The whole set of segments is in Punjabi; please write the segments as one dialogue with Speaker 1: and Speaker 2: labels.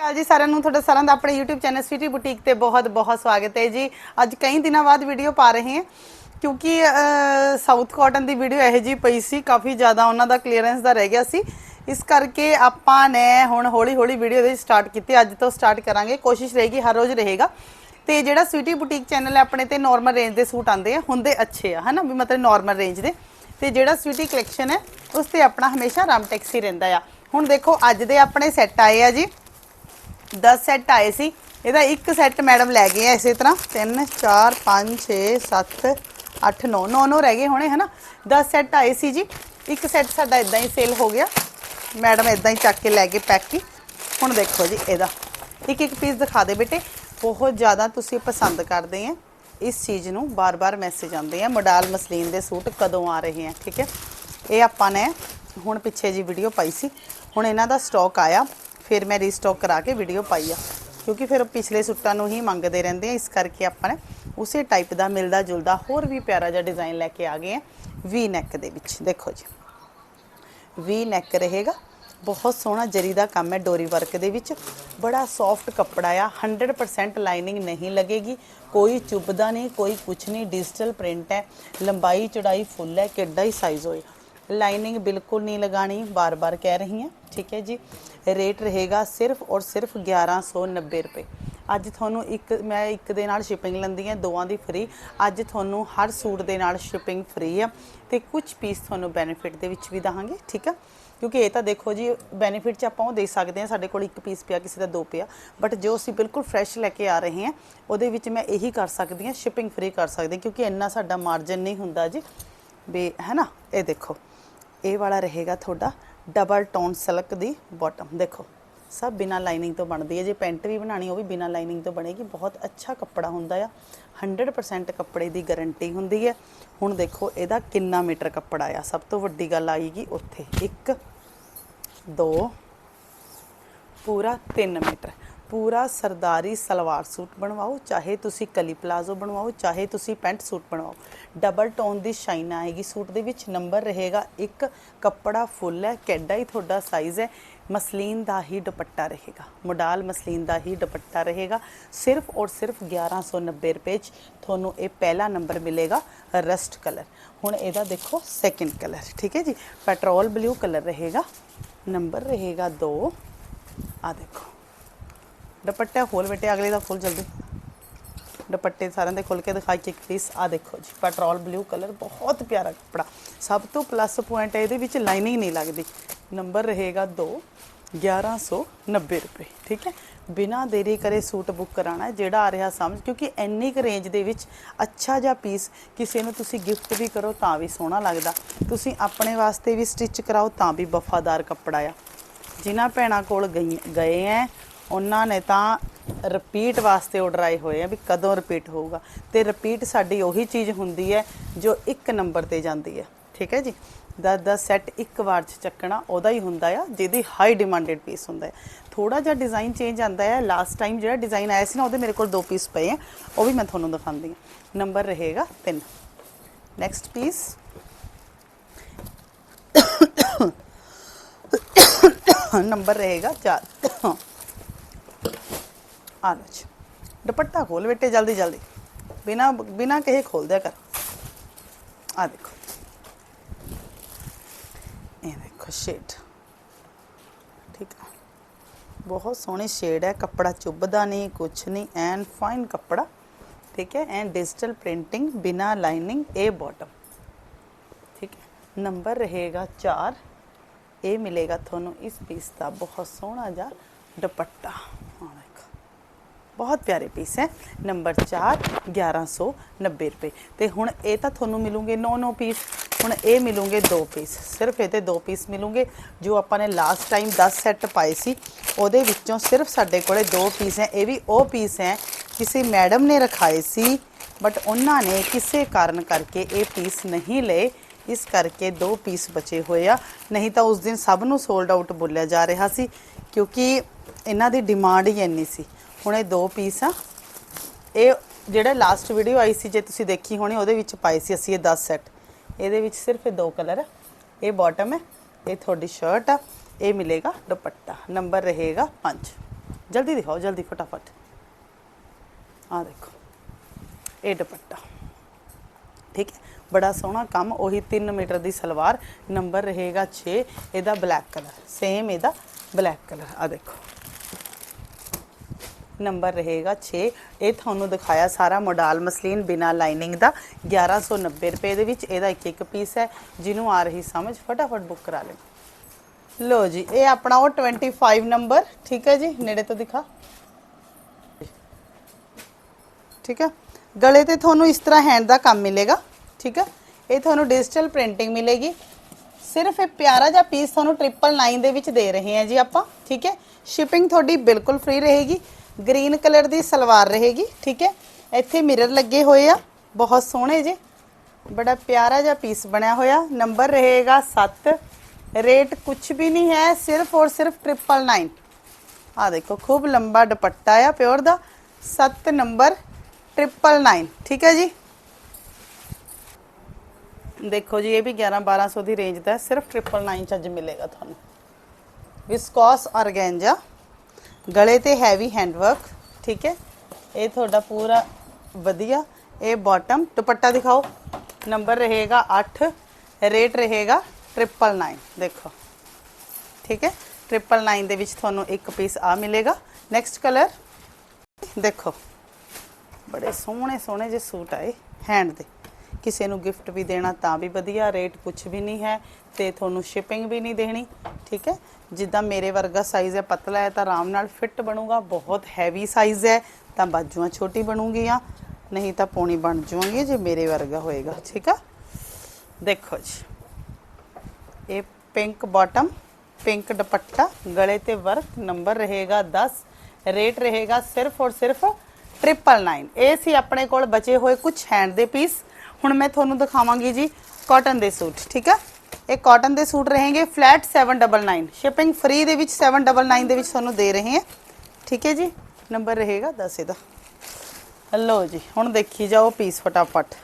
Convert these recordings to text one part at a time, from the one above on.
Speaker 1: ਕਾਲ ਜੀ ਸਾਰਿਆਂ ਨੂੰ, ਤੁਹਾਡਾ ਸਾਰਿਆਂ ਦਾ ਆਪਣੇ YouTube ਚੈਨਲ ਸਵੀਟੀ ਬੁਟੀਕ ਤੇ ਬਹੁਤ ਬਹੁਤ ਸਵਾਗਤ ਹੈ ਜੀ। ਅੱਜ ਕਈ ਦਿਨਾਂ ਬਾਅਦ ਵੀਡੀਓ ਪਾ ਰਹੇ ਹਾਂ, ਕਿਉਂਕਿ ਸਾਊਥ ਕਾਟਨ ਦੀ ਵੀਡੀਓ ਇਹੋ ਜੀ ਪਈ ਸੀ, ਕਾਫੀ ਜ਼ਿਆਦਾ ਉਹਨਾਂ ਦਾ ਕਲੀਅਰੈਂਸ ਦਾ ਰਹਿ ਗਿਆ ਸੀ। ਇਸ ਕਰਕੇ ਆਪਾਂ ਨੇ ਹੁਣ ਹੌਲੀ ਹੌਲੀ ਵੀਡੀਓ ਦੇ ਸਟਾਰਟ ਕੀਤੀ। ਅੱਜ ਤੋਂ ਸਟਾਰਟ ਕਰਾਂਗੇ, ਕੋਸ਼ਿਸ਼ ਰਹੇਗੀ, ਹਰ ਰੋਜ਼ ਰਹੇਗਾ। ਤੇ ਜਿਹੜਾ ਸਵੀਟੀ ਬੁਟੀਕ ਚੈਨਲ ਹੈ, ਆਪਣੇ ਤੇ ਨਾਰਮਲ ਰੇਂਜ ਦੇ ਸੂਟ ਆਉਂਦੇ ਆ, ਹੁੰਦੇ ਅੱਛੇ ਆ, ਹਨਾ? ਵੀ ਮਤਲਬ ਨਾਰਮਲ ਰੇਂਜ ਦੇ। ਤੇ ਜਿਹੜਾ ਸਵੀਟੀ ਕਲੈਕਸ਼ਨ ਹੈ, ਉਸ ਤੇ ਆਪਣਾ ਹਮੇਸ਼ਾ ਰਾਮਟੈਕਸ ਹੀ ਰਹਿੰਦਾ ਆ। ਹੁਣ ਦੇਖੋ, ਅੱਜ ਦੇ ਆਪਣੇ ਸੈੱਟ ਆਏ ਆ ਜੀ। 10 ਸੈੱਟ ਆਏ ਸੀ। ਇਹਦਾ ਇੱਕ ਸੈੱਟ ਮੈਡਮ ਲੈ ਗਏ ਆ ਇਸੇ ਤਰ੍ਹਾਂ। 3 4 5 6 7 8 9 9 9 ਰਹਿ ਗਏ ਹੋਣੇ, ਹਨਾ? 10 ਸੈੱਟ ਆਏ ਸੀ ਜੀ। ਇੱਕ ਸੈੱਟ ਸਾਡਾ ਇਦਾਂ ਹੀ ਸੇਲ ਹੋ ਗਿਆ। ਮੈਡਮ ਇਦਾਂ ਹੀ ਚੱਕ ਕੇ ਲੈ ਗਏ ਪੈਕ ਹੀ। ਹੁਣ ਦੇਖੋ ਜੀ ਇਹਦਾ। ਇੱਕ ਇੱਕ ਪੀਸ ਦਿਖਾ ਦੇ ਬੇਟੇ। ਬਹੁਤ ਜ਼ਿਆਦਾ ਤੁਸੀਂ ਪਸੰਦ ਕਰਦੇ ਆ। ਇਸ ਚੀਜ਼ ਨੂੰ ਬਾਰ-ਬਾਰ ਮੈਸੇਜ ਆਉਂਦੇ ਆ। ਮੋਡਲ ਮਸਲੀਨ ਦੇ ਸੂਟ ਕਦੋਂ ਆ ਰਹੇ ਆ, ਠੀਕ ਹੈ? ਇਹ ਆਪਾਂ ਨੇ ਹੁਣ ਪਿੱਛੇ ਜੀ ਵੀਡੀਓ ਪਾਈ ਸੀ। ਹੁਣ ਇਹਨਾਂ ਦਾ ਸਟਾਕ ਆਇਆ। ਫਿਰ ਮੈਂ ਰੀਸਟਾਕ ਕਰਾ ਕੇ ਵੀਡੀਓ ਪਾਈ ਆ। ਕਿਉਂਕਿ ਫਿਰ ਪਿਛਲੇ ਸੂਟਾਂ ਨੂੰ ਹੀ ਮੰਗਦੇ ਰਹਿੰਦੇ ਆ, ਇਸ ਕਰਕੇ ਆਪਾਂ ਨੇ ਉਸੇ ਟਾਈਪ ਦਾ ਮਿਲਦਾ ਜੁਲਦਾ ਹੋਰ ਵੀ ਪਿਆਰਾ ਜਿਹਾ ਡਿਜ਼ਾਈਨ ਲੈ ਕੇ ਆ ਗਏ ਆ ਵੀ ਨੈਕ ਦੇ ਵਿੱਚ। ਦੇਖੋ ਜੀ। ਵੀ ਨੈਕ ਰਹੇਗਾ। ਬਹੁਤ ਸੋਹਣਾ ਜਰੀ ਦਾ ਕੰਮ ਹੈ ਡੋਰੀ ਵਰਕ ਦੇ ਵਿੱਚ। ਬੜਾ ਸੌਫਟ ਕੱਪੜਾ ਆ 100% ਲਾਈਨਿੰਗ ਨਹੀਂ ਲੱਗੇਗੀ। ਕੋਈ ਚੁੱਭਦਾ ਨਹੀਂ, ਕੋਈ ਕੁਛ ਨਹੀਂ ਡਿਜੀਟਲ ਪ੍ਰਿੰਟ ਹੈ। ਲੰਬਾਈ ਚੜਾਈ ਫੁੱਲ ਹੈ, ਕਿੱਡਾ ਹੀ ਸਾਈਜ਼ ਹੋਏ ਲਾਈਨਿੰਗ ਬਿਲਕੁਲ ਨਹੀਂ ਲਗਾਣੀ, ਬਾਰ-ਬਾਰ ਕਹਿ ਰਹੀ ਹਾਂ। ਠੀਕ ਹੈ ਜੀ। ਰੇਟ ਰਹੇਗਾ ਸਿਰਫ ਔਰ ਸਿਰਫ 1190 ਰੁਪਏ। ਅੱਜ ਤੁਹਾਨੂੰ ਇੱਕ, ਮੈਂ ਇੱਕ ਦੇ ਨਾਲ ਸ਼ਿਪਿੰਗ ਲੈਂਦੀ ਹਾਂ, ਦੋਵਾਂ ਦੀ ਫ੍ਰੀ ਅੱਜ ਤੁਹਾਨੂੰ ਹਰ ਸੂਟ ਦੇ ਨਾਲ ਸ਼ਿਪਿੰਗ ਫ੍ਰੀ ਆ ਤੇ ਕੁਝ ਪੀਸ ਤੁਹਾਨੂੰ ਬੈਨੀਫਿਟ ਦੇ ਵਿੱਚ ਵੀ ਦਵਾਂਗੇ, ਠੀਕ ਆ? ਕਿਉਂਕਿ ਇਹ ਤਾਂ ਦੇਖੋ ਜੀ ਬੈਨੀਫਿਟ ਚ ਆਪਾਂ ਉਹ ਦੇ ਸਕਦੇ ਹਾਂ, ਸਾਡੇ ਕੋਲ ਇੱਕ ਪੀਸ ਪਿਆ, ਕਿਸੇ ਦਾ ਦੋ ਪਿਆ। ਬਟ ਜੋ ਅਸੀਂ ਬਿਲਕੁਲ ਫਰੈਸ਼ ਲੈ ਕੇ ਆ ਰਹੇ ਹਾਂ, ਉਹਦੇ ਵਿੱਚ ਮੈਂ ਇਹੀ ਕਰ ਸਕਦੀ ਹਾਂ ਸ਼ਿਪਿੰਗ ਫ੍ਰੀ ਕਰ ਸਕਦੀ ਕਿਉਂਕਿ ਇੰਨਾ ਸਾਡਾ ਮਾਰਜਨ ਨਹੀਂ ਹੁੰਦਾ ਜੀ। ਵੀ, ਹੈ ਨਾ? ਇਹ ਦੇਖੋ। ਇਹ ਵਾਲਾ ਰਹੇਗਾ ਤੁਹਾਡਾ ਡਬਲ ਟੋਨ ਸਿਲਕ ਦੀ ਬਾਟਮ ਦੇਖੋ, ਸਭ ਬਿਨਾ ਲਾਈਨਿੰਗ ਤੋਂ ਬਣਦੀ ਹੈ। ਜੇ ਪੈਂਟ ਵੀ ਬਣਾਣੀ ਉਹ ਵੀ ਬਿਨਾ ਲਾਈਨਿੰਗ ਤੋਂ ਬਣੇਗੀ। ਬਹੁਤ ਅੱਛਾ ਕੱਪੜਾ ਹੁੰਦਾ ਆ। 100% ਕੱਪੜੇ ਦੀ ਗਾਰੰਟੀ ਹੁੰਦੀ ਹੈ। ਹੁਣ ਦੇਖੋ, ਇਹਦਾ ਕਿੰਨਾ ਮੀਟਰ ਕੱਪੜਾ ਆ। ਸਭ ਤੋਂ ਵੱਡੀ ਗੱਲ ਆਏਗੀ ਉੱਥੇ। 1 2 ਪੂਰਾ 3 ਮੀਟਰ। ਪੂਰਾ ਸਰਦਾਰੀ ਸਲਵਾਰ ਸੂਟ ਬਣਵਾਓ, ਚਾਹੇ ਤੁਸੀਂ ਕਲੀ ਪਲਾਜ਼ੋ ਬਣਵਾਓ, ਚਾਹੇ ਤੁਸੀਂ ਪੈਂਟ ਸੂਟ ਬਣਵਾਓ। ਡਬਲ ਟੋਨ ਦੀ ਸ਼ਾਈਨ ਆਏਗੀ, ਸੂਟ ਦੇ ਵਿੱਚ ਨੰਬਰ ਰਹੇਗਾ, ਇੱਕ ਕੱਪੜਾ ਫੁੱਲ ਹੈ, ਕਿੱਡਾ ਹੀ ਤੁਹਾਡਾ ਸਾਈਜ਼ ਹੈ, ਮਸਲੀਨ ਦਾ ਹੀ ਦੁਪੱਟਾ ਰਹੇਗਾ। ਮੋਡਲ ਮਸਲੀਨ ਦਾ ਹੀ ਦੁਪੱਟਾ ਰਹੇਗਾ। ਸਿਰਫ ਔਰ ਸਿਰਫ 1190 ਰੁਪਏ ਚ ਤੁਹਾਨੂੰ ਇਹ ਪਹਿਲਾ ਨੰਬਰ ਮਿਲੇਗਾ ਰਸਟ ਕਲਰ ਹੁਣ ਇਹਦਾ ਦੇਖੋ ਸੈਕਿੰਡ ਕਲਰ ਠੀਕ ਹੈ ਜੀ? ਪੈਟਰੋਲ ਬਲੂ ਕਲਰ ਰਹੇਗਾ ਨੰਬਰ ਰਹੇਗਾ 2 ਆ ਦੇਖੋ। ਦੁਪੱਟਾ ਖੋਲ ਬੇਟੇ ਅਗਲੇ ਦਾ ਖੋਲ ਜਲਦੀ। ਦੁਪੱਟੇ ਸਾਰਿਆਂ ਦੇ ਖੋਲ ਕੇ ਦਿਖਾਈ ਇੱਕ ਪੀਸ ਆ ਦੇਖੋ ਜੀ ਪੈਟਰੋਲ ਬਲੂ ਕਲਰ ਬਹੁਤ ਪਿਆਰਾ ਕੱਪੜਾ। ਸਭ ਤੋਂ ਪਲੱਸ ਪੁਆਇੰਟ ਹੈ ਇਹਦੇ ਵਿੱਚ ਲਾਈਨਿੰਗ ਨਹੀਂ ਲੱਗਦੀ। ਨੰਬਰ ਰਹੇਗਾ 2 1190 ਰੁਪਏ ਠੀਕ ਹੈ? ਬਿਨਾ ਦੇਰੀ ਕਰੇ ਸੂਟ ਬੁੱਕ ਕਰਾਣਾ ਹੈ, ਜਿਹੜਾ ਆ ਰਿਹਾ ਸਮਝ ਕਿਉਂਕਿ ਇੰਨੀ ਕੁ ਰੇਂਜ ਦੇ ਵਿੱਚ ਅੱਛਾ ਜਿਹਾ ਪੀਸ ਕਿਸੇ ਨੂੰ ਤੁਸੀਂ ਗਿਫਟ ਵੀ ਕਰੋ ਤਾਂ ਵੀ ਸੋਹਣਾ ਲੱਗਦਾ। ਤੁਸੀਂ ਆਪਣੇ ਵਾਸਤੇ ਵੀ ਸਟਿਚ ਕਰਾਓ ਤਾਂ ਵੀ ਵਫਾਦਾਰ ਕੱਪੜਾ ਆ। ਜਿਨ੍ਹਾਂ ਭੈਣਾਂ ਕੋਲ ਗਈ- ਗਏ ਐ ਉਹਨਾਂ ਨੇ ਤਾਂ ਰਿਪੀਟ ਵਾਸਤੇ ਆਰਡਰ ਆਏ ਹੋਏ ਆ ਵੀ ਕਦੋਂ ਰਿਪੀਟ ਹੋਊਗਾ। ਤੇ ਰਿਪੀਟ ਸਾਡੀ ਉਹੀ ਚੀਜ਼ ਹੁੰਦੀ ਹੈ ਜੋ ਇੱਕ ਨੰਬਰ ਤੇ ਜਾਂਦੀ ਹੈ। ਠੀਕ ਹੈ ਜੀ? ਦਾ ਦਾ ਸੈੱਟ ਇੱਕ ਵਾਰ ਚ ਚੱਕਣਾ ਉਹਦਾ ਹੀ ਹੁੰਦਾ ਆ, ਜਿਹਦੀ ਹਾਈ ਡਿਮਾਂਡਡ ਪੀਸ ਹੁੰਦਾ ਹੈ। ਥੋੜਾ ਜਿਹਾ ਡਿਜ਼ਾਈਨ ਚੇਂਜ ਆਂਦਾ ਹੈ। ਲਾਸਟ ਟਾਈਮ ਜਿਹੜਾ ਡਿਜ਼ਾਈਨ ਆਇਆ ਸੀ ਨਾ, ਉਹਦੇ ਮੇਰੇ ਕੋਲ ਦੋ ਪੀਸ ਪਏ ਆ। ਉਹ ਵੀ ਮੈਂ ਤੁਹਾਨੂੰ ਦਿਖਾਉਂਦੀ ਹਾਂ। ਨੰਬਰ ਰਹੇਗਾ 3 ਨੈਕਸਟ ਪੀਸ ਨੰਬਰ ਰਹੇਗਾ 4 ਆ ਲਓ ਜੀ। ਦੁਪੱਟਾ ਖੋਲ ਬੇਟੇ, ਜਲਦੀ ਜਲਦੀ। ਬਿਨਾ ਬਿਨਾ ਕਹੇ ਖੋਲ ਦਿਆ ਕਰ। ਆ ਦੇਖੋ। ਇਹ ਦੇਖੋ ਸ਼ੇਡ ਠੀਕ ਹੈ ਬਹੁਤ ਸੋਹਣੀ ਸ਼ੇਡ ਹੈ। ਕੱਪੜਾ ਚੁੱਭਦਾ ਨਹੀਂ, ਕੁਛ ਨਹੀਂ। ਐਨ ਫਾਈਨ ਕੱਪੜਾ। ਠੀਕ ਹੈ। ਐਨ ਡਿਜੀਟਲ ਪ੍ਰਿੰਟਿੰਗ ਬਿਨਾ ਲਾਈਨਿੰਗ ਇਹ ਬਾਟਮ ਠੀਕ ਹੈ। ਨੰਬਰ ਰਹੇਗਾ 4 ਇਹ ਮਿਲੇਗਾ ਤੁਹਾਨੂੰ ਇਸ ਪੀਸ ਦਾ। ਬਹੁਤ ਸੋਹਣਾ ਜਿਹਾ ਦੁਪੱਟਾ। ਬਹੁਤ ਪਿਆਰੇ ਪੀਸ ਹੈ। ਨੰਬਰ 4 1190 ਰੁਪਏ। ਤੇ ਹੁਣ ਇਹ ਤਾਂ ਤੁਹਾਨੂੰ ਮਿਲੂਗੇ 9-9 ਪੀਸ ਹੁਣ ਇਹ ਮਿਲੂਗੇ 2 ਪੀਸ ਸਿਰਫ ਇਹਦੇ 2 ਪੀਸ ਮਿਲੂਗੇ, ਜੋ ਆਪਾਂ ਨੇ ਲਾਸਟ ਟਾਈਮ 10 ਸੈੱਟ ਪਾਏ ਸੀ। ਉਹਦੇ ਵਿੱਚੋਂ ਸਿਰਫ ਸਾਡੇ ਕੋਲੇ 2 ਪੀਸ ਹੈ। ਇਹ ਵੀ ਉਹ ਪੀਸ ਹੈ, ਕਿਸੇ ਮੈਡਮ ਨੇ ਰਖਾਏ ਸੀ ਬਟ ਉਹਨਾਂ ਨੇ ਕਿਸੇ ਕਾਰਨ ਕਰਕੇ ਇਹ ਪੀਸ ਨਹੀਂ ਲਏ। ਇਸ ਕਰਕੇ ਦੋ ਪੀਸ ਬਚੇ ਹੋਏ ਆ। ਨਹੀਂ ਤਾਂ ਉਸ ਦਿਨ ਸਭ ਨੂੰ ਸੋਲਡ ਆਊਟ ਬੋਲਿਆ ਜਾ ਰਿਹਾ ਸੀ, ਕਿਉਂਕਿ ਇਹਨਾਂ ਦੀ ਡਿਮਾਂਡ ਹੀ ਇੰਨੀ ਸੀ। ਹੁਣ ਇਹ ਦੋ ਪੀਸ ਆ। ਇਹ ਜਿਹੜਾ ਲਾਸਟ ਵੀਡੀਓ ਆਈ ਸੀ, ਜੇ ਤੁਸੀਂ ਦੇਖੀ ਹੋਣੀ, ਉਹਦੇ ਵਿੱਚ ਪਾਏ ਸੀ ਅਸੀਂ ਇਹ 10 ਸੈੱਟ ਇਹਦੇ ਵਿੱਚ ਸਿਰਫ ਇਹ ਦੋ ਕਲਰ ਆ। ਇਹ ਬਾਟਮ ਹੈ ਇਹ ਤੁਹਾਡੀ ਸ਼ਰਟ ਆ, ਇਹ ਮਿਲੇਗਾ ਦੁਪੱਟਾ। ਨੰਬਰ ਰਹੇਗਾ 5 ਜਲਦੀ ਦਿਖਾਓ, ਜਲਦੀ, ਫਟਾਫਟ। ਆ ਦੇਖੋ, ਇਹ ਦੁਪੱਟਾ। ਠੀਕ ਹੈ? ਬੜਾ ਸੋਹਣਾ ਕੰਮ, ਉਹੀ 3 ਮੀਟਰ ਦੀ ਸਲਵਾਰ। ਨੰਬਰ ਰਹੇਗਾ 6 ਇਹਦਾ ਬਲੈਕ ਕਲਰ ਸੇਮ ਇਹਦਾ ਬਲੈਕ ਕਲਰ ਆ ਦੇਖੋ। ਨੰਬਰ ਰਹੇਗਾ 6 ਇਹ ਤੁਹਾਨੂੰ ਦਿਖਾਇਆ ਸਾਰਾ ਮੋਡਲ ਮਸਲੀਨ ਬਿਨਾ ਲਾਈਨਿੰਗ ਦਾ। 1190 ਰੁਪਏ ਦੇ ਵਿੱਚ ਇਹਦਾ ਇੱਕ ਇੱਕ ਪੀਸ ਹੈ, ਜਿਹਨੂੰ ਆ ਰਹੀ ਸਮਝ। ਫਟਾਫਟ ਬੁੱਕ ਕਰਾ ਲਓ। ਲੋ ਜੀ, ਇਹ ਆਪਣਾ ਉਹ 25 ਨੰਬਰ। ਠੀਕ ਹੈ ਜੀ, ਨੇੜੇ ਤੋਂ ਦਿਖਾ। ਠੀਕ ਹੈ, ਗਲੇ ਤੇ ਤੁਹਾਨੂੰ ਇਸ ਤਰ੍ਹਾਂ ਹੈਂਡ ਦਾ ਕੰਮ ਮਿਲੇਗਾ। ਠੀਕ ਹੈ, ਇਹ ਤੁਹਾਨੂੰ ਡਿਜੀਟਲ ਪ੍ਰਿੰਟਿੰਗ ਮਿਲੇਗੀ। ਸਿਰਫ ਇਹ ਪਿਆਰਾ ਜਿਹਾ ਪੀਸ ਤੁਹਾਨੂੰ 999 ਦੇ ਵਿੱਚ ਦੇ ਰਹੇ ਹਾਂ ਜੀ ਆਪਾਂ। ਠੀਕ ਹੈ ਸ਼ਿਪਿੰਗ ਤੁਹਾਡੀ ਬਿਲਕੁਲ ਫ੍ਰੀ ਰਹੇਗੀ। ਗ੍ਰੀਨ ਕਲਰ ਦੀ ਸਲਵਾਰ ਰਹੇਗੀ, ਠੀਕ ਹੈ? ਇੱਥੇ ਮਿਰਰ ਲੱਗੇ ਹੋਏ ਆ, ਬਹੁਤ ਸੋਹਣੇ ਜੇ। ਬੜਾ ਪਿਆਰਾ ਜਿਹਾ ਪੀਸ ਬਣਿਆ ਹੋਇਆ ਨੰਬਰ ਰਹੇਗਾ 7 ਰੇਟ ਕੁਝ ਵੀ ਨਹੀਂ ਹੈ, ਸਿਰਫ ਔਰ ਸਿਰਫ 999 ਆ ਦੇਖੋ, ਖੂਬ ਲੰਬਾ ਦੁਪੱਟਾ ਆ ਪਿਓਰ ਦਾ। 7 ਨੰਬਰ 999 ਠੀਕ ਹੈ ਜੀ? ਦੇਖੋ ਜੀ, ਇਹ ਵੀ 11 1200 ਦੀ ਰੇਂਜ ਦਾ ਹੈ, ਸਿਰਫ 999 ਚ ਅੱਜ ਮਿਲੇਗਾ ਤੁਹਾਨੂੰ। ਵਿਸਕੋਸ ਆਰਗੈਂਜਾ ਗਲੇ ਤੇ ਹੈਵੀ ਹੈਂਡਵਰਕ ਠੀਕ ਹੈ? ਇਹ ਤੁਹਾਡਾ ਪੂਰਾ ਵਧੀਆ। ਇਹ ਬਾਟਮ ਦੁਪੱਟਾ ਦਿਖਾਓ। ਨੰਬਰ ਰਹੇਗਾ 8 ਰੇਟ ਰਹੇਗਾ 999 ਦੇਖੋ। ਠੀਕ ਹੈ? 999 ਦੇ ਵਿੱਚ ਤੁਹਾਨੂੰ ਇੱਕ ਪੀਸ ਆ ਮਿਲੇਗਾ। ਨੈਕਸਟ ਕਲਰ ਦੇਖੋ। ਬੜੇ ਸੋਹਣੇ ਸੋਹਣੇ ਜਿਹੇ ਸੂਟ ਆਏ ਹੈਂਡ ਦੇ। ਕਿਸੇ ਨੂੰ ਗਿਫਟ ਵੀ ਦੇਣਾ ਤਾਂ ਵੀ ਵਧੀਆ ਰੇਟ ਕੁਝ ਵੀ ਨਹੀਂ ਹੈ ਤੇ ਤੁਹਾਨੂੰ ਸ਼ਿਪਿੰਗ ਵੀ ਨਹੀਂ ਦੇਣੀ, ਠੀਕ ਹੈ? ਜਿੱਦਾਂ ਮੇਰੇ ਵਰਗਾ ਸਾਈਜ਼ ਹੈ, ਪਤਲਾ ਹੈ ਤਾਂ ਆਰਾਮ ਨਾਲ ਫਿੱਟ ਬਣੂਗਾ, ਬਹੁਤ ਹੈਵੀ ਸਾਈਜ਼ ਹੈ, ਤਾਂ ਬਾਜੂਆਂ ਛੋਟੀ ਬਣੂਗੀਆਂ, ਨਹੀਂ ਤਾਂ ਪੌਣੀ ਬਣ ਜਾਵਾਂਗੇ ਜੇ ਮੇਰੇ ਵਰਗਾ ਹੋਏਗਾ, ਠੀਕ ਆ? ਦੇਖੋ ਜੀ, ਇਹ ਪਿੰਕ ਬਾਟਮ ਪਿੰਕ ਦੁਪੱਟਾ, ਗਲੇ ਤੇ ਵਰਕ ਨੰਬਰ ਰਹੇਗਾ 10 ਰੇਟ ਰਹੇਗਾ ਸਿਰਫ ਔਰ ਸਿਰਫ 999 ਇਹ ਸੀ ਆਪਣੇ ਕੋਲ ਬਚੇ ਹੋਏ ਕੁਝ ਹੈਂਡ ਦੇ ਪੀਸ ਹੁਣ ਮੈਂ ਤੁਹਾਨੂੰ ਦਿਖਾਵਾਂਗੀ ਜੀ ਕਾਟਨ ਦੇ ਸੂਟ, ਠੀਕ ਹੈ ਇਹ ਕਾਟਨ ਦੇ ਸੂਟ ਰਹੇਗੇ ਫਲੈਟ 799 ਸ਼ਿਪਿੰਗ ਫ੍ਰੀ ਦੇ ਵਿੱਚ 799 ਦੇ ਵਿੱਚ ਤੁਹਾਨੂੰ ਦੇ ਰਹੇ ਹਾਂ ਠੀਕ ਹੈ ਜੀ? ਨੰਬਰ ਰਹੇਗਾ 10 ਇਹਦਾ। ਲਓ ਜੀ, ਹੁਣ ਦੇਖੀ ਜਾਓ ਪੀਸ ਫਟਾਫਟ।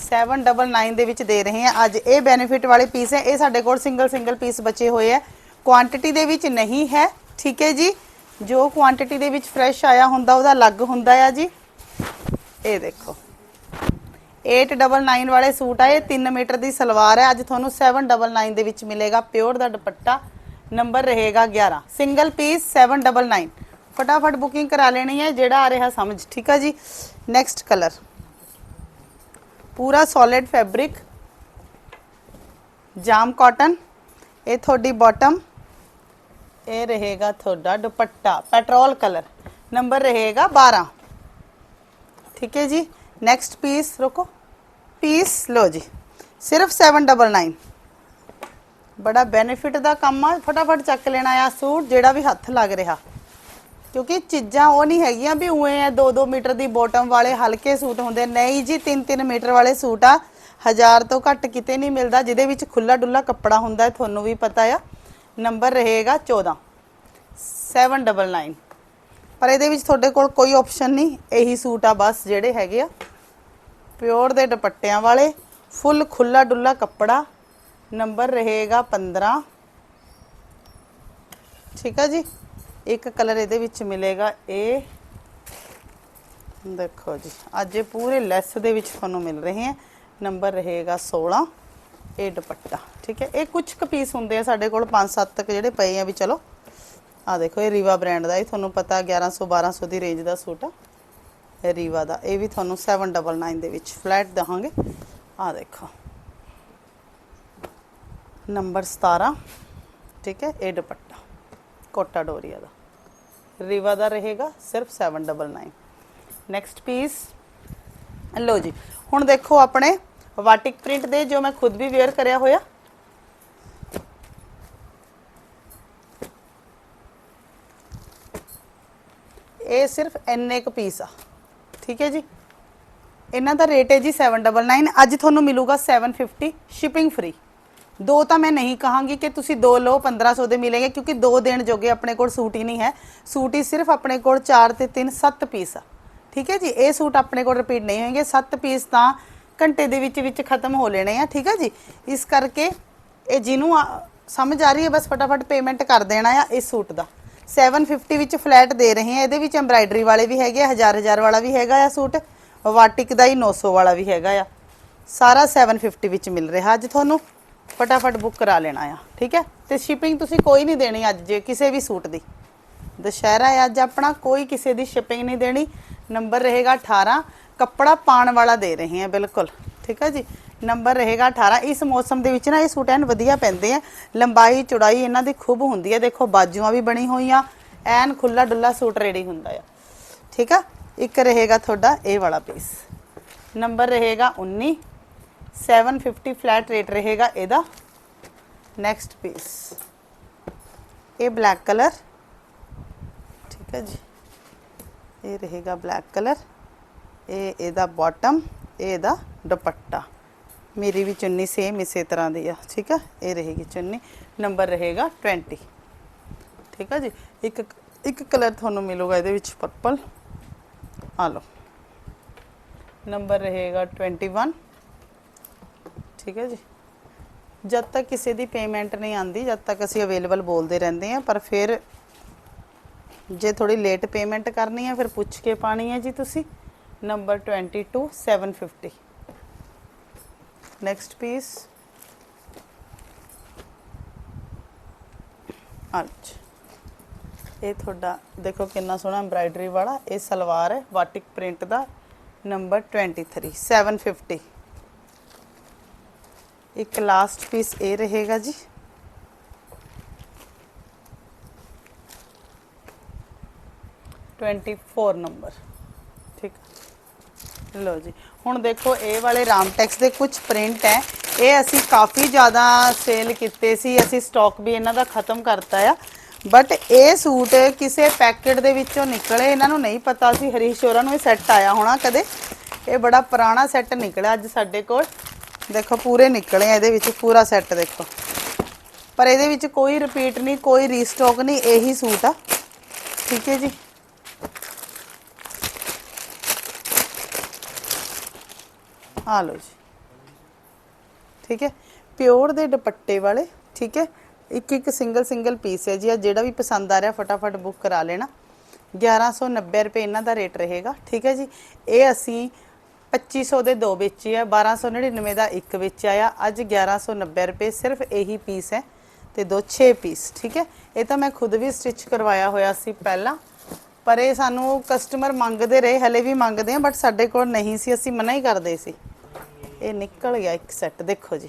Speaker 1: 799 ਦੇ ਵਿੱਚ ਦੇ ਰਹੇ ਹਾਂ ਅੱਜ ਇਹ ਬੈਨੀਫਿਟ ਵਾਲੇ ਪੀਸ ਹੈ ਇਹ ਸਾਡੇ ਕੋਲ ਸਿੰਗਲ ਸਿੰਗਲ ਪੀਸ ਬਚੇ ਹੋਏ ਹੈ ਕੁਆਂਟੀਟੀ ਦੇ ਵਿੱਚ ਨਹੀਂ ਹੈ, ਠੀਕ ਹੈ ਜੀ? ਜੋ ਕੁਆਂਟੀਟੀ ਦੇ ਵਿੱਚ ਫਰੈਸ਼ ਆਇਆ ਹੁੰਦਾ, ਉਹਦਾ ਅਲੱਗ ਹੁੰਦਾ ਆ ਜੀ। ਇਹ ਦੇਖੋ। 899 ਵਾਲੇ ਸੂਟ ਆ, ਇਹ 3 ਮੀਟਰ ਦੀ ਸਲਵਾਰ ਹੈ। ਅੱਜ ਤੁਹਾਨੂੰ 799 ਦੇ ਵਿੱਚ ਮਿਲੇਗਾ। ਪਿਓਰ ਦਾ ਦੁਪੱਟਾ ਨੰਬਰ ਰਹੇਗਾ 11 ਸਿੰਗਲ ਪੀਸ 799 ਫਟਾਫਟ ਬੁਕਿੰਗ ਕਰਾ ਲੈਣੀ ਹੈ, ਜਿਹੜਾ ਆ ਰਿਹਾ ਸਮਝ, ਠੀਕ ਆ ਜੀ? ਨੈਕਸਟ ਕਲਰ ਪੂਰਾ ਸੋਲਿਡ ਫੈਬਰਿਕ ਜਾਮ ਕਾਟਨ ਇਹ ਤੁਹਾਡੀ ਬਾਟਮ ਇਹ ਰਹੇਗਾ ਤੁਹਾਡਾ ਦੁਪੱਟਾ। ਪੈਟਰੋਲ ਕਲਰ ਨੰਬਰ ਰਹੇਗਾ 12 ਠੀਕ ਹੈ ਜੀ? ਨੈਕਸਟ ਪੀਸ ਰੋਕੋ। ਪੀਸ ਲੋ ਜੀ। ਸਿਰਫ 799 ਬੜਾ ਬੈਨੀਫਿਟ ਦਾ ਕੰਮ ਆ। ਫਟਾਫਟ ਚੱਕ ਲੈਣਾ ਆ ਸੂਟ, ਜਿਹੜਾ ਵੀ ਹੱਥ ਲੱਗ ਰਿਹਾ। ਕਿਉਂਕਿ ਚੀਜ਼ਾਂ ਉਹ ਨਹੀਂ ਹੈਗੀਆਂ ਵੀ ਉਵੇਂ ਆ 2-2 ਮੀਟਰ ਦੀ ਬੋਟਮ ਵਾਲੇ ਹਲਕੇ ਸੂਟ ਹੁੰਦੇ। ਨਹੀਂ ਜੀ 3-3 ਮੀਟਰ ਵਾਲੇ ਸੂਟ ਆ। ਹਜ਼ਾਰ ਤੋਂ ਘੱਟ ਕਿਤੇ ਨਹੀਂ ਮਿਲਦਾ, ਜਿਹਦੇ ਵਿੱਚ ਖੁੱਲਾ ਡੁੱਲਾ ਕੱਪੜਾ ਹੁੰਦਾ ਹੈ ਤੁਹਾਨੂੰ ਵੀ ਪਤਾ ਆ। ਨੰਬਰ ਰਹੇਗਾ 14 799 ਪਰ ਇਹਦੇ ਵਿੱਚ ਤੁਹਾਡੇ ਕੋਲ ਕੋਈ ਆਪਸ਼ਨ ਨਹੀਂ। ਇਹੀ ਸੂਟ ਆ ਬਸ ਜਿਹੜੇ ਹੈਗੇ ਆ। ਪਿਓਰ ਦੇ ਦੁਪੱਟਿਆਂ ਵਾਲੇ ਫੁੱਲ ਖੁੱਲਾ ਡੁੱਲਾ ਕੱਪੜਾ ਨੰਬਰ ਰਹੇਗਾ 15 ਠੀਕ ਆ ਜੀ? ਇੱਕ ਕਲਰ ਇਹਦੇ ਵਿੱਚ ਮਿਲੇਗਾ ਇਹ ਦੇਖੋ ਜੀ, ਅੱਜ ਇਹ ਪੂਰੇ ਲੈਸ ਦੇ ਵਿੱਚ ਤੁਹਾਨੂੰ ਮਿਲ ਰਹੇ ਹੈ ਨੰਬਰ ਰਹੇਗਾ 16 ਇਹ ਦੁਪੱਟਾ। ਠੀਕ ਹੈ, ਇਹ ਕੁਝ ਕੁ ਪੀਸ ਹੁੰਦੇ ਆ ਸਾਡੇ ਕੋਲ 5-7 ਤੱਕ ਜਿਹੜੇ ਪਏ ਆ ਵੀ ਚਲੋ। ਆ ਦੇਖੋ, ਇਹ ਰੀਵਾ ਬ੍ਰਾਂਡ ਦਾ, ਇਹ ਤੁਹਾਨੂੰ ਪਤਾ 1100 1200 ਦੀ ਰੇਂਜ ਦਾ ਸੂਟ ਆ। ਰੀਵਾ ਦਾ, ਇਹ ਵੀ ਤੁਹਾਨੂੰ 799 ਦੇ ਵਿੱਚ। ਫਲੈਟ ਦਹਾਂਗੇ ਆ ਦੇਖੋ। ਨੰਬਰ 17 ਠੀਕ ਹੈ, ਇਹ ਦੁਪੱਟਾ, ਕੋਟਾ ਡੋਰੀਆ ਦਾ। ਰੀਵਾ ਦਾ ਰਹੇਗਾ ਸਿਰਫ 799 ਨੈਕਸਟ ਪੀਸ ਲਓ ਜੀ, ਹੁਣ ਦੇਖੋ ਆਪਣੇ ਵਾਟਿਕ ਪ੍ਰਿੰਟ ਦੇ ਜੋ ਮੈਂ ਖੁਦ ਵੀ ਵੇਅਰ ਕਰਿਆ ਹੋਇਆ। ਇਹ ਸਿਰਫ ਇੰਨੇ ਕੁ ਪੀਸ ਆ। ਠੀਕ ਹੈ ਜੀ? ਇਹਨਾਂ ਦਾ ਰੇਟ ਹੈ ਜੀ 799 ਅੱਜ ਤੁਹਾਨੂੰ ਮਿਲੂਗਾ 750 ਸ਼ਿਪਿੰਗ ਫ੍ਰੀ ਦੋ ਤਾਂ ਮੈਂ ਨਹੀਂ ਕਹਾਂਗੀ ਕਿ ਤੁਸੀਂ ਦੋ ਲਓ 1500 ਦੇ ਮਿਲेंगे ਕਿਉਂਕਿ ਦੋ ਦੇਣ ਜੋਗੇ ਆਪਣੇ ਕੋਲ ਸੂਟ ਹੀ ਨਹੀਂ ਹੈ। ਸੂਟ ਹੀ ਸਿਰਫ ਆਪਣੇ ਕੋਲ 4 ਤੇ 3 7 ਪੀਸ ਆ। ਠੀਕ ਹੈ ਜੀ? ਇਹ ਸੂਟ ਆਪਣੇ ਕੋਲ ਰਿਪੀਟ ਨਹੀਂ ਹੋਣਗੇ। 7 ਪੀਸ ਤਾਂ ਘੰਟੇ ਦੇ ਵਿੱਚ ਵਿੱਚ ਖਤਮ ਹੋ ਲੈਣੇ ਆ। ਠੀਕ ਹੈ ਜੀ? ਇਸ ਕਰਕੇ ਇਹ ਜਿਹਨੂੰ ਆ- ਸਮਝ ਆ ਰਹੀ ਹੈ, ਬਸ ਫਟਾਫਟ ਪੇਮੈਂਟ ਕਰ ਦੇਣਾ ਆ ਇਸ ਸੂਟ ਦਾ। 750 ਵਿੱਚ ਫਲੈਟ ਦੇ ਰਹੇ ਹਾਂ। ਇਹਦੇ ਵਿੱਚ ਐਮਬਰਾਇਡਰੀ ਵਾਲੇ ਵੀ ਹੈਗੇ ਆ ਹਜ਼ਾਰ ਹਜ਼ਾਰ ਵਾਲਾ ਵੀ ਹੈਗਾ ਆ ਸੂਟ, ਵਾਟਿਕ ਦਾ ਹੀ 900 ਵਾਲਾ ਵੀ ਹੈਗਾ ਆ। ਸਾਰਾ 750 ਵਿੱਚ ਮਿਲ ਰਿਹਾ। ਅੱਜ ਤੁਹਾਨੂੰ ਫਟਾਫਟ ਬੁੱਕ ਕਰਾ ਲੈਣਾ ਆ, ਠੀਕ ਹੈ? ਤੇ ਸ਼ਿਪਿੰਗ ਤੁਸੀਂ ਕੋਈ ਨਹੀਂ ਦੇਣੀ ਅੱਜ ਜੇ ਕਿਸੇ ਵੀ ਸੂਟ ਦੀ। ਦੁਸ਼ਹਿਰਾ ਹੈ ਅੱਜ ਆਪਣਾ ਕੋਈ ਕਿਸੇ ਦੀ ਸ਼ਿਪਿੰਗ ਨਹੀਂ ਦੇਣੀ। ਨੰਬਰ ਰਹੇਗਾ 18 ਕੱਪੜਾ ਪਾਣ ਵਾਲਾ ਦੇ ਰਹੇ ਹਾਂ, ਬਿਲਕੁਲ। ਠੀਕ ਹੈ ਜੀ? ਨੰਬਰ ਰਹੇਗਾ 18 ਇਸ ਮੌਸਮ ਦੇ ਵਿੱਚ ਨਾ ਇਹ ਸੂਟ ਐਨ ਵਧੀਆ ਪੈਂਦੇ ਆ। ਲੰਬਾਈ, ਚੌੜਾਈ ਇਹਨਾਂ ਦੀ ਖੂਬ ਹੁੰਦੀ ਹੈ ਦੇਖੋ, ਬਾਜੂਆਂ ਵੀ ਬਣੀ ਹੋਈਆਂ ਐਨ ਖੁੱਲਾ ਡੁੱਲਾ ਸੂਟ ਰੈਡੀ ਹੁੰਦਾ ਆ। ਠੀਕ ਆ? ਇੱਕ ਰਹੇਗਾ ਤੁਹਾਡਾ ਇਹ ਵਾਲਾ ਪੀਸ ਨੰਬਰ ਰਹੇਗਾ 19 750 ਫਲੈਟ ਰੇਟ ਰਹੇਗਾ ਇਹਦਾ। ਨੈਕਸਟ ਪੀਸ ਇਹ ਬਲੈਕ ਕਲਰ ਠੀਕ ਹੈ ਜੀ? ਇਹ ਰਹੇਗਾ ਬਲੈਕ ਕਲਰ ਇਹ ਇਹਦਾ ਬਾਟਮ ਇਹ ਇਹਦਾ ਦੁਪੱਟਾ। ਮੇਰੀ ਵੀ ਚੁੰਨੀ ਸੇਮ ਇਸੇ ਤਰ੍ਹਾਂ ਦੀ ਆ, ਠੀਕ ਆ? ਇਹ ਰਹੇਗੀ ਚੁੰਨੀ। ਨੰਬਰ ਰਹੇਗਾ 20 ਠੀਕ ਆ ਜੀ? ਇੱਕ ਇੱਕ ਕਲਰ ਤੁਹਾਨੂੰ ਮਿਲੂਗਾ ਇਹਦੇ ਵਿੱਚ ਪਰਪਲ ਆ ਲਓ। ਨੰਬਰ ਰਹੇਗਾ 21 ਠੀਕ ਹੈ ਜੀ? ਜਦ ਤੱਕ ਕਿਸੇ ਦੀ ਪੇਮੈਂਟ ਨਹੀਂ ਆਂਦੀ ਜਦ ਤੱਕ ਅਸੀਂ ਅਵੇਲੇਬਲ ਬੋਲਦੇ ਰਹਿੰਦੇ ਆ ਪਰ ਫਿਰ ਜੇ ਥੋੜੀ ਲੇਟ ਪੇਮੈਂਟ ਕਰਨੀ ਹੈ ਫਿਰ ਪੁੱਛ ਕੇ ਪਾਣੀ ਹੈ ਜੀ ਤੁਸੀਂ। ਨੰਬਰ 22 750 ਨੈਕਸਟ ਪੀਸ ਅੱਛ ਇਹ ਤੁਹਾਡਾ ਦੇਖੋ ਕਿੰਨਾ ਸੋਹਣਾ ਐਮਬਰਾਇਡਰੀ ਵਾਲਾ ਇਹ ਸਲਵਾਰ ਹੈ ਵਾਟਿਕ ਪ੍ਰਿੰਟ ਦਾ ਨੰਬਰ 23 750 ਇੱਕ ਲਾਸਟ ਪੀਸ ਇਹ ਰਹੇਗਾ ਜੀ ट्वेंटी फोर नंबर ठीक ਲਓ ਜੀ। ਹੁਣ ਦੇਖੋ, ਇਹ ਵਾਲੇ ਰਾਮਟੈਕਸ ਦੇ ਕੁਝ ਪ੍ਰਿੰਟ ਹੈ। ਇਹ ਅਸੀਂ ਕਾਫੀ ਜ਼ਿਆਦਾ ਸੇਲ ਕੀਤੇ ਸੀ। ਅਸੀਂ ਸਟਾਕ ਵੀ ਇਹਨਾਂ ਦਾ ਖਤਮ ਕਰਤਾ ਆ। ਬਟ ਇਹ ਸੂਟ ਕਿਸੇ ਪੈਕੇਟ ਦੇ ਵਿੱਚੋਂ ਨਿਕਲੇ, ਇਹਨਾਂ ਨੂੰ ਨਹੀਂ ਪਤਾ ਸੀ। ਹਰੀਸ਼ ਹੋਰਾਂ ਨੂੰ ਇਹ ਸੈੱਟ ਆਇਆ ਹੋਣਾ ਕਦੇ। ਇਹ ਬੜਾ ਪੁਰਾਣਾ ਸੈੱਟ ਨਿਕਲਿਆ ਅੱਜ ਸਾਡੇ ਕੋਲ। ਦੇਖੋ, ਪੂਰੇ ਨਿਕਲੇ ਆ ਇਹਦੇ ਵਿੱਚ, ਪੂਰਾ ਸੈੱਟ ਦੇਖੋ। ਪਰ ਇਹਦੇ ਵਿੱਚ ਕੋਈ ਰਿਪੀਟ ਨਹੀਂ, ਕੋਈ ਰੀਸਟਾਕ ਨਹੀਂ, ਇਹੀ ਸੂਟ ਆ। ਠੀਕ ਹੈ ਜੀ। ਆ ਲਓ ਜੀ। ਠੀਕ ਹੈ? ਪਿਓਰ ਦੇ ਦੁਪੱਟੇ ਵਾਲੇ, ਠੀਕ ਹੈ? ਇੱਕ ਇੱਕ ਸਿੰਗਲ ਸਿੰਗਲ ਪੀਸ ਹੈ ਜੀ। ਆ ਜਿਹੜਾ ਵੀ ਪਸੰਦ ਆ ਰਿਹਾ, ਫਟਾਫਟ ਬੁੱਕ ਕਰਾ ਲੈਣਾ। 1190 ਰੁਪਏ ਇਹਨਾਂ ਦਾ ਰੇਟ ਰਹੇਗਾ। ਠੀਕ ਹੈ ਜੀ? ਇਹ ਅਸੀਂ 2500 ਦੇ ਦੋ ਵੇਚੇ ਆ 1299 ਦਾ ਇੱਕ ਵੇਚਿਆ ਆ ਅੱਜ 1190 ਰੁਪਏ ਸਿਰਫ ਇਹੀ ਪੀਸ ਹੈ ਤੇ ਦੋ 6 ਪੀਸ ਠੀਕ ਹੈ? ਇਹ ਤਾਂ ਮੈਂ ਖੁਦ ਵੀ ਸਟਿਚ ਕਰਵਾਇਆ ਹੋਇਆ ਸੀ ਪਹਿਲਾਂ। ਪਰ ਇਹ ਸਾਨੂੰ ਕਸਟਮਰ ਮੰਗਦੇ ਰਹੇ, ਹਲੇ ਵੀ ਮੰਗਦੇ ਆ ਬਟ ਸਾਡੇ ਕੋਲ ਨਹੀਂ ਸੀ। ਅਸੀਂ ਮਨਾ ਹੀ ਕਰਦੇ ਸੀ। ਇਹ ਨਿਕਲ ਗਿਆ ਇੱਕ ਸੈੱਟ ਦੇਖੋ ਜੀ।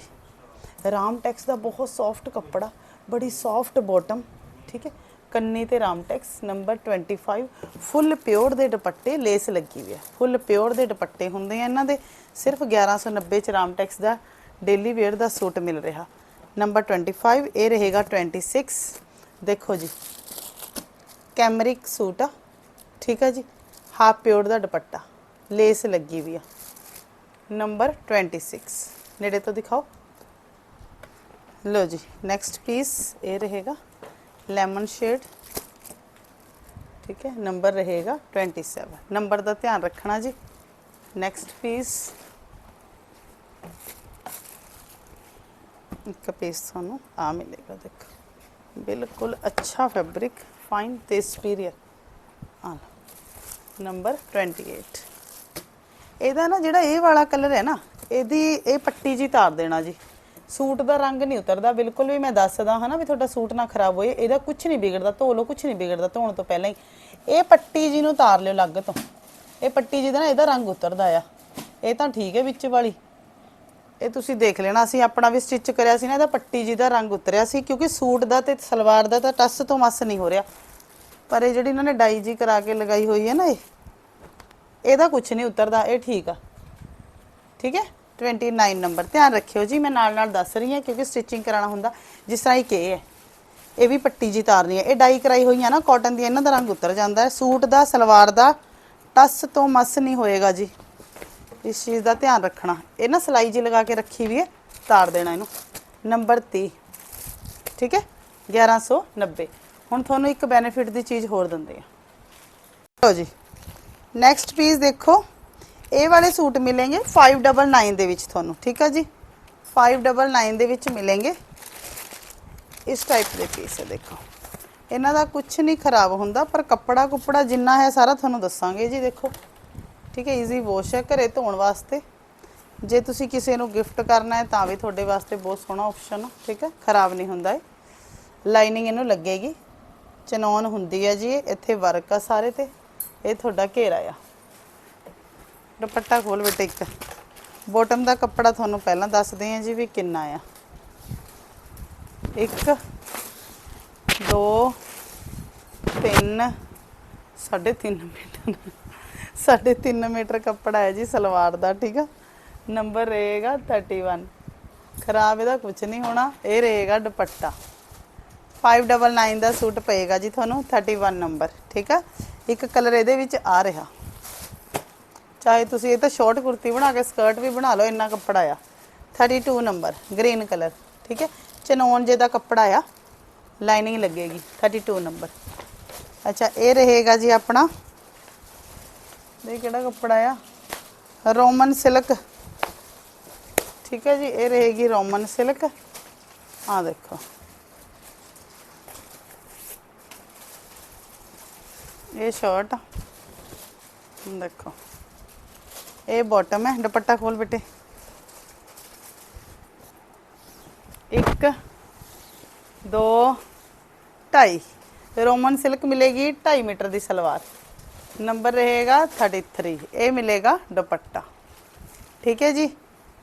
Speaker 1: ਰਾਮ ਟੈਕਸ ਦਾ ਬਹੁਤ ਸੌਫਟ ਕੱਪੜਾ, ਬੜੀ ਸੌਫਟ ਬਾਟਮ ਠੀਕ ਹੈ? ਕੰਨੀ ਤੇ ਰਾਮਟੈਕਸ ਨੰਬਰ 25 ਫੁੱਲ ਪਿਓਰ ਦੇ ਦੁਪੱਟੇ ਲੇਸ ਲੱਗੀ ਹੋਈ ਹੈ। ਫੁੱਲ ਪਿਓਰ ਦੇ ਦੁਪੱਟੇ ਹੁੰਦੇ ਆ। ਇਹਨਾਂ ਦੇ ਸਿਰਫ 1190 ਚ ਰਾਮਟੈਕਸ ਦਾ ਡੇਲੀ ਵੇਅਰ ਦਾ ਸੂਟ ਮਿਲ ਰਿਹਾ। ਨੰਬਰ 25 ਇਹ ਰਹੇਗਾ 26 ਦੇਖੋ ਜੀ। ਕੈਮਰਿਕ ਸੂਟ ਆ। ਠੀਕ ਆ ਜੀ। ਹਾਫ ਪਿਓਰ ਦਾ ਦੁਪੱਟਾ। ਲੇਸ ਲੱਗੀ ਵੀ ਆ। ਨੰਬਰ 26 ਨੇੜੇ ਤੋਂ ਦਿਖਾਓ ਲੋ ਜੀ ਨੈਕਸਟ ਪੀਸ ਇਹ ਰਹੇਗਾ ਲੈਮਨ ਸ਼ੇਡ ਠੀਕ ਹੈ ਨੰਬਰ ਰਹੇਗਾ 27 ਨੰਬਰ ਦਾ ਧਿਆਨ ਰੱਖਣਾ ਜੀ ਨੈਕਸਟ ਪੀਸ ਇੱਕ ਪੀਸ ਤੁਹਾਨੂੰ ਆ ਮਿਲੇਗਾ ਦੇਖੋ ਬਿਲਕੁਲ ਅੱਛਾ ਫੈਬਰਿਕ ਫਾਈਨ ਤੇ ਸੁਪੀਰੀਅਰ ਆ ਨੰਬਰ 28 ਇਹਦਾ ਨਾ ਜਿਹੜਾ ਇਹ ਵਾਲਾ ਕਲਰ ਹੈ ਨਾ, ਇਹਦੀ ਇਹ ਪੱਟੀ ਜੀ ਤਾਰ ਦੇਣਾ ਜੀ। ਸੂਟ ਦਾ ਰੰਗ ਨਹੀਂ ਉਤਰਦਾ, ਬਿਲਕੁਲ ਵੀ ਮੈਂ ਦੱਸਦਾ ਹਨਾ ਵੀ ਤੁਹਾਡਾ ਸੂਟ ਨਾ ਖਰਾਬ ਹੋਏ, ਇਹਦਾ ਕੁਝ ਨਹੀਂ ਵਿਗੜਦਾ, ਧੋ ਲਓ ਕੁਝ ਨਹੀਂ ਵਿਗੜਦਾ ਧੋਣ ਤੋਂ ਪਹਿਲਾਂ ਹੀ। ਇਹ ਪੱਟੀ ਜੀ ਨੂੰ ਤਾਰ ਲਿਓ ਲੱਗ ਤੋਂ। ਇਹ ਪੱਟੀ ਜੀ ਦਾ ਨਾ ਇਹਦਾ ਰੰਗ ਉਤਰਦਾ ਆ। ਇਹ ਤਾਂ ਠੀਕ ਹੈ ਵਿੱਚ ਵਾਲੀ। ਇਹ ਤੁਸੀਂ ਦੇਖ ਲੈਣਾ, ਅਸੀਂ ਆਪਣਾ ਵੀ ਸਟਿਚ ਕਰਿਆ ਸੀ ਨਾ, ਇਹਦਾ ਪੱਟੀ ਜੀ ਦਾ ਰੰਗ ਉਤਰਿਆ ਸੀ, ਕਿਉਂਕਿ ਸੂਟ ਦਾ ਤੇ ਸਲਵਾਰ ਦਾ ਤਾਂ ਟੱਸ ਤੋਂ ਮਸ ਨਹੀਂ ਹੋ ਰਿਹਾ। ਪਰ ਇਹ ਜਿਹੜੀ ਇਹਨਾਂ ਨੇ ਡਾਈ ਜੀ ਕਰਾ ਕੇ ਲਗਾਈ ਹੋਈ ਹੈ ਨਾ ਇਹ ਇਹਦਾ ਕੁਝ ਨਹੀਂ ਉਤਰਦਾ, ਇਹ ਠੀਕ ਆ। ਠੀਕ ਹੈ? 29 ਨੰਬਰ ਧਿਆਨ ਰੱਖਿਓ ਜੀ, ਮੈਂ ਨਾਲ ਨਾਲ ਦੱਸ ਰਹੀ ਹਾਂ ਕਿਉਂਕਿ ਸਟਿਚਿੰਗ ਕਰਾਉਣਾ ਹੁੰਦਾ, ਜਿਸ ਤਰ੍ਹਾਂ ਹੀ ਕੇ ਹੈ। ਇਹ ਵੀ ਪੱਟੀ ਜੀ ਤਾਰਨੀ ਹੈ। ਇਹ ਡਾਈ ਕਰਾਈ ਹੋਈ ਹੈ ਨਾ ਕਾਟਨ ਦੀ ਇਹਨਾਂ ਦਾ ਰੰਗ ਉਤਰ ਜਾਂਦਾ ਹੈ। ਸੂਟ ਦਾ, ਸਲਵਾਰ ਦਾ, ਟੱਸ ਤੋਂ ਮਸ ਨਹੀਂ ਹੋਏਗਾ ਜੀ। ਇਸ ਚੀਜ਼ ਦਾ ਧਿਆਨ ਰੱਖਣਾ। ਇਹ ਨਾ ਸਲਾਈ ਜੀ ਲਗਾ ਕੇ ਰੱਖੀ ਵੀ ਹੈ, ਤਾਰ ਦੇਣਾ ਇਹਨੂੰ। ਨੰਬਰ 30 ਠੀਕ ਹੈ? 1190 ਹੁਣ ਤੁਹਾਨੂੰ ਇੱਕ ਬੈਨੀਫਿਟ ਦੀ ਚੀਜ਼ ਹੋਰ ਦਿੰਦੇ ਆ ਲਓ ਜੀ। ਨੈਕਸਟ ਪੀਸ ਦੇਖੋ। ਇਹ ਵਾਲੇ ਸੂਟ ਮਿਲेंगे 599 ਦੇ ਵਿੱਚ ਤੁਹਾਨੂੰ ਠੀਕ ਆ ਜੀ? 599 ਦੇ ਵਿੱਚ ਮਿਲेंगे ਇਸ ਟਾਈਪ ਦੇ ਪੀਸ ਹੈ ਦੇਖੋ। ਇਹਨਾਂ ਦਾ ਕੁਝ ਨਹੀਂ ਖਰਾਬ ਹੁੰਦਾ ਪਰ ਕੱਪੜਾ ਕੁਪੜਾ ਜਿੰਨਾ ਹੈ ਸਾਰਾ ਤੁਹਾਨੂੰ ਦੱਸਾਂਗੇ ਜੀ ਦੇਖੋ। ਠੀਕ ਹੈ ਈਜ਼ੀ ਵਾਸ਼ ਹੈ ਘਰੇ ਧੋਣ ਵਾਸਤੇ। ਜੇ ਤੁਸੀਂ ਕਿਸੇ ਨੂੰ ਗਿਫਟ ਕਰਨਾ ਹੈ ਤਾਂ ਵੀ ਤੁਹਾਡੇ ਵਾਸਤੇ ਬਹੁਤ ਸੋਹਣਾ ਆਪਸ਼ਨ ਆ ਠੀਕ ਹੈ? ਖਰਾਬ ਨਹੀਂ ਹੁੰਦਾ ਇਹ। ਲਾਈਨਿੰਗ ਇਹਨੂੰ ਲੱਗੇਗੀ। ਚਨੌਨ ਹੁੰਦੀ ਹੈ ਜੀ ਇਹ, ਇੱਥੇ ਵਰਕ ਆ ਸਾਰੇ ਤੇ। ਇਹ ਤੁਹਾਡਾ ਘੇਰਾ ਆ। ਦੁਪੱਟਾ ਖੋਲ ਬੇਟੇ ਇੱਕ। ਬੋਟਮ ਦਾ ਕੱਪੜਾ ਤੁਹਾਨੂੰ ਪਹਿਲਾਂ ਦੱਸਦੇ ਹਾਂ ਜੀ ਵੀ ਕਿੰਨਾ ਆ। ਇੱਕ, ਦੋ, ਤਿੰਨ, ਸਾਢੇ ਤਿੰਨ ਮੀਟਰ। ਸਾਢੇ ਤਿੰਨ ਮੀਟਰ ਕੱਪੜਾ ਹੈ ਜੀ ਸਲਵਾਰ ਦਾ, ਠੀਕ ਆ? ਨੰਬਰ ਰਹੇਗਾ 31 ਖਰਾਬ ਇਹਦਾ ਕੁਝ ਨਹੀਂ ਹੋਣਾ, ਇਹ ਰਹੇਗਾ ਦੁਪੱਟਾ। 599 ਦਾ ਸੂਟ ਪਏਗਾ ਜੀ ਤੁਹਾਨੂੰ 31 ਨੰਬਰ, ਠੀਕ ਆ? ਇੱਕ ਕਲਰ ਇਹਦੇ ਵਿੱਚ ਆ ਰਿਹਾ। ਚਾਹੇ ਤੁਸੀਂ ਇਹ ਤਾਂ ਸ਼ਾਰਟ ਕੁਰਤੀ ਬਣਾ ਕੇ ਸਕਰਟ ਵੀ ਬਣਾ ਲਓ, ਇੰਨਾ ਕੱਪੜਾ ਆ। 32 ਨੰਬਰ ਗ੍ਰੀਨ ਕਲਰ, ਠੀਕ ਹੈ? ਚਨੌਨ ਜੇ ਦਾ ਕੱਪੜਾ ਆ ਲਾਈਨਿੰਗ ਲੱਗੇਗੀ 32 ਨੰਬਰ ਅੱਛਾ, ਇਹ ਰਹੇਗਾ ਜੀ ਆਪਣਾ। ਇਹ ਕਿਹੜਾ ਕੱਪੜਾ ਆ, ਰੋਮਨ ਸਿਲਕ। ਠੀਕ ਹੈ ਜੀ, ਇਹ ਰਹੇਗੀ ਰੋਮਨ ਸਿਲਕ। ਆ ਦੇਖੋ। ਇਹ ਸ਼ਰਟ ਦੇਖੋ। ਇਹ ਬਾਟਮ ਹੈ, ਦੁਪੱਟਾ ਖੋਲ ਬੇਟੇ। ਇੱਕ, ਦੋ, ਢਾਈ। ਰੋਮਨ ਸਿਲਕ ਮਿਲੇਗੀ 2.5 ਮੀਟਰ ਦੀ ਸਲਵਾਰ। ਨੰਬਰ ਰਹੇਗਾ 33 ਇਹ ਮਿਲੇਗਾ ਦੁਪੱਟਾ। ਠੀਕ ਹੈ ਜੀ?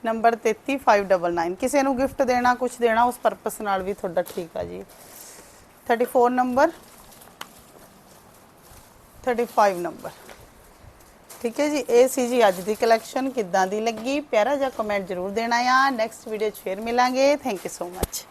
Speaker 1: ਨੰਬਰ 33599 ਕਿਸੇ ਨੂੰ ਗਿਫਟ ਦੇਣਾ ਕੁਝ ਦੇਣਾ, ਉਸ ਪਰਪਸ ਨਾਲ ਵੀ ਤੁਹਾਡਾ ਠੀਕ ਆ ਜੀ। 34 ਨੰਬਰ। 35 ਨੰਬਰ ਠੀਕ ਹੈ ਜੀ, ਇਹ ਸੀ ਜੀ ਅੱਜ ਦੀ ਕਲੈਕਸ਼ਨ ਕਿੱਦਾਂ ਦੀ ਲੱਗੀ? ਪਿਆਰਾ ਜਿਹਾ ਕਮੈਂਟ ਜ਼ਰੂਰ ਦੇਣਾ ਆ। ਨੈਕਸਟ ਵੀਡੀਓ 'ਚ ਫੇਰ ਮਿਲਾਂਗੇ। Thank you so much